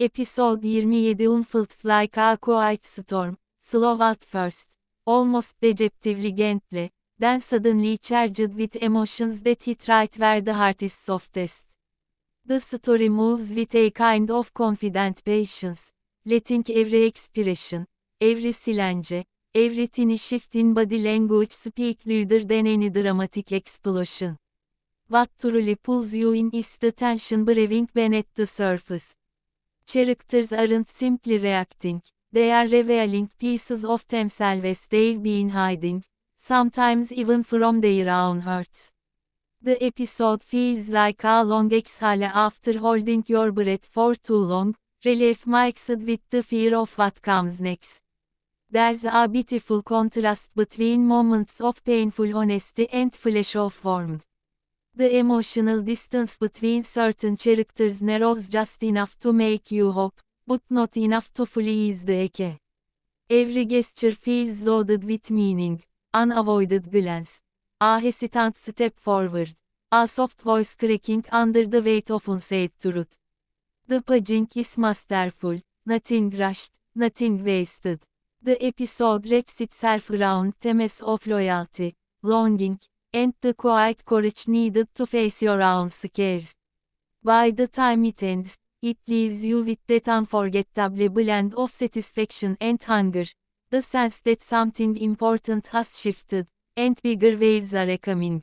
Episode 27 Unfelt like a quiet storm, slow at first, almost deceptively gently, then suddenly charged with emotions that hit right where the heart is softest. The story moves with a kind of confident patience, letting every expression, every silence, every tiny shift in body language speak louder than any dramatic explosion. What truly pulls you in is the tension brewing beneath the surface. Characters aren't simply reacting, they are revealing pieces of themselves they've been hiding, sometimes even from their own hearts. The episode feels like a long exhale after holding your breath for too long, relief mixed with the fear of what comes next. There's a beautiful contrast between moments of painful honesty and flash of warmth. The emotional distance between certain characters narrows just enough to make you hope, but not enough to fully ease the ache. Every gesture feels loaded with meaning, unavoided glance, a hesitant step forward, a soft voice cracking under the weight of unsaid truth. The paging is masterful, nothing rushed, nothing wasted. The episode wraps itself around themes of loyalty, longing, and the quiet courage needed to face your own scares. By the time it ends, it leaves you with that unforgettable blend of satisfaction and hunger, the sense that something important has shifted, and bigger waves are coming.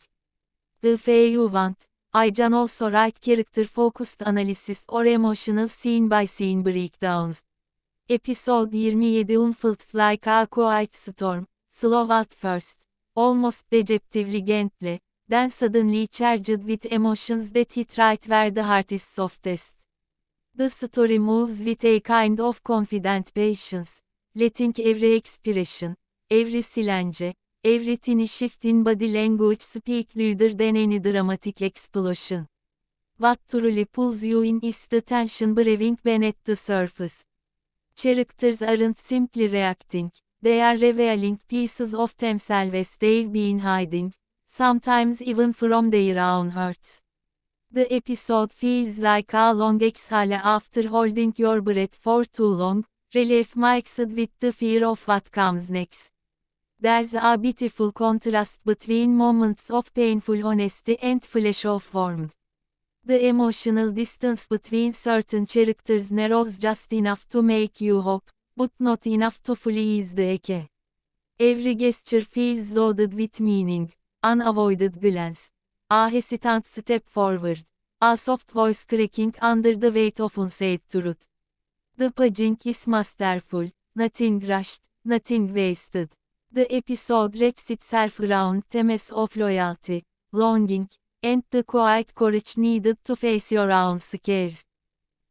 If you want, I can also write character-focused analysis or emotional scene-by-scene breakdowns. Episode 27 Unfelt like a quiet storm, slow at first almost deceptively then suddenly charged with emotions that hit right where the heart is softest. The story moves with a kind of confident patience, letting every expression, every silence, every tiny shift in body language speak louder than any dramatic explosion. What truly pulls you in is the tension brewing beneath the surface. Characters aren't simply reacting, they are revealing pieces of themselves they've been hiding, sometimes even from their own hearts. The episode feels like a long exhale after holding your breath for too long, relief mixed with the fear of what comes next. There's a beautiful contrast between moments of painful honesty and flash of warmth. The emotional distance between certain characters narrows just enough to make you hope, but not enough to fully ease the ache. Every gesture feels loaded with meaning, unavoided glance, a hesitant step forward, a soft voice cracking under the weight of unsaid truth. The paging is masterful, nothing rushed, nothing wasted. The episode wraps itself around themes of loyalty, longing, and the quiet courage needed to face your own scares.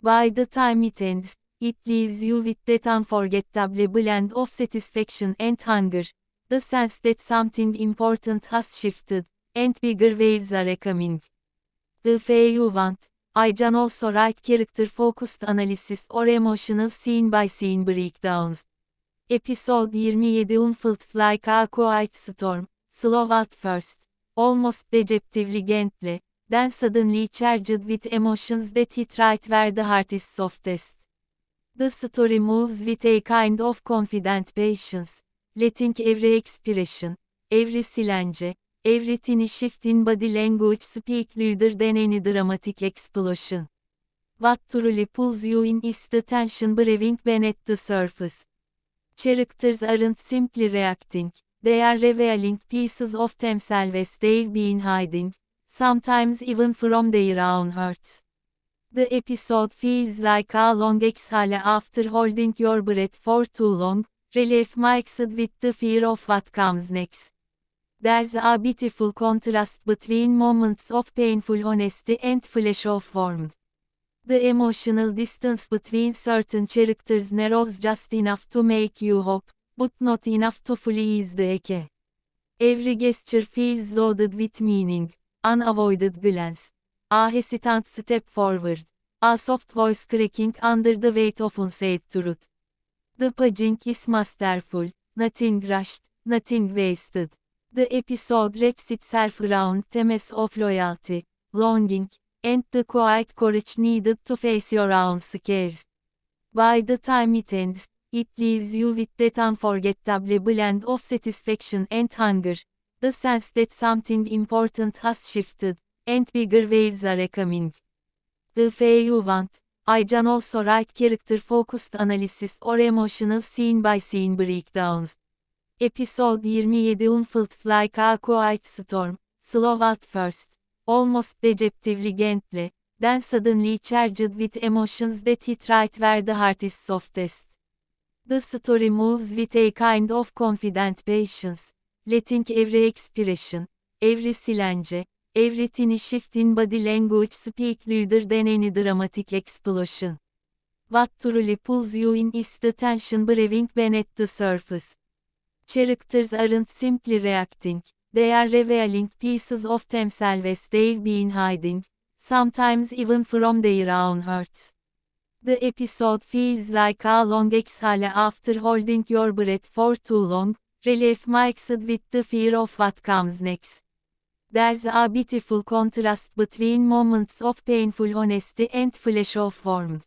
By the time it ends, It leaves you with that unforgettable blend of satisfaction and hunger. The sense that something important has shifted, and bigger waves are coming. If you want, I can also write character-focused analysis or emotional scene-by-scene breakdowns. Episode 27 Unfelt like a quiet storm, slow at first, almost deceptively gently, then suddenly charged with emotions that hit right where the heart is softest. The story moves with a kind of confident patience, letting every expression, every silence, every tiny shift in body language speak louder than any dramatic explosion. What truly pulls you in is the tension brewing beneath the surface. Characters aren't simply reacting, they are revealing pieces of themselves they've been hiding, sometimes even from their own hearts. The episode feels like a long exhale after holding your breath for too long, relief mixed with the fear of what comes next. There's a beautiful contrast between moments of painful honesty and flash of warmth. The emotional distance between certain characters narrows just enough to make you hope, but not enough to fully ease the ache. Every gesture feels loaded with meaning, unavoided glance, a hesitant step forward, a soft voice cracking under the weight of unsaid truth. The paging is masterful, nothing rushed, nothing wasted. The episode wraps itself around themes of loyalty, longing, and the quiet courage needed to face your own scares. By the time it ends, it leaves you with that unforgettable blend of satisfaction and hunger. The sense that something important has shifted, and bigger waves are coming. If you want, I can also write character-focused analysis or emotional scene-by-scene breakdowns. Episode 27 Unfelt like a quiet storm, slow at first, almost deceptively gently, then suddenly charged with emotions that hit right where the heart is softest. The story moves with a kind of confident patience, letting every expression, every silence, every tiny shift in body language speak louder than any dramatic explosion. What truly pulls you in is the tension brewing beneath the surface. Characters aren't simply reacting, they are revealing pieces of themselves they've been hiding, sometimes even from their own hearts. The episode feels like a long exhale after holding your breath for too long, relief mixed with the fear of what comes next. There's a beautiful contrast between moments of painful honesty and flash of warmth.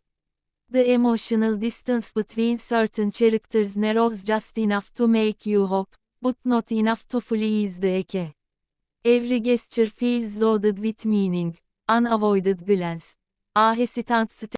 The emotional distance between certain characters narrows just enough to make you hope, but not enough to fully ease the ache. Every gesture feels loaded with meaning, unavoided glance, a hesitant step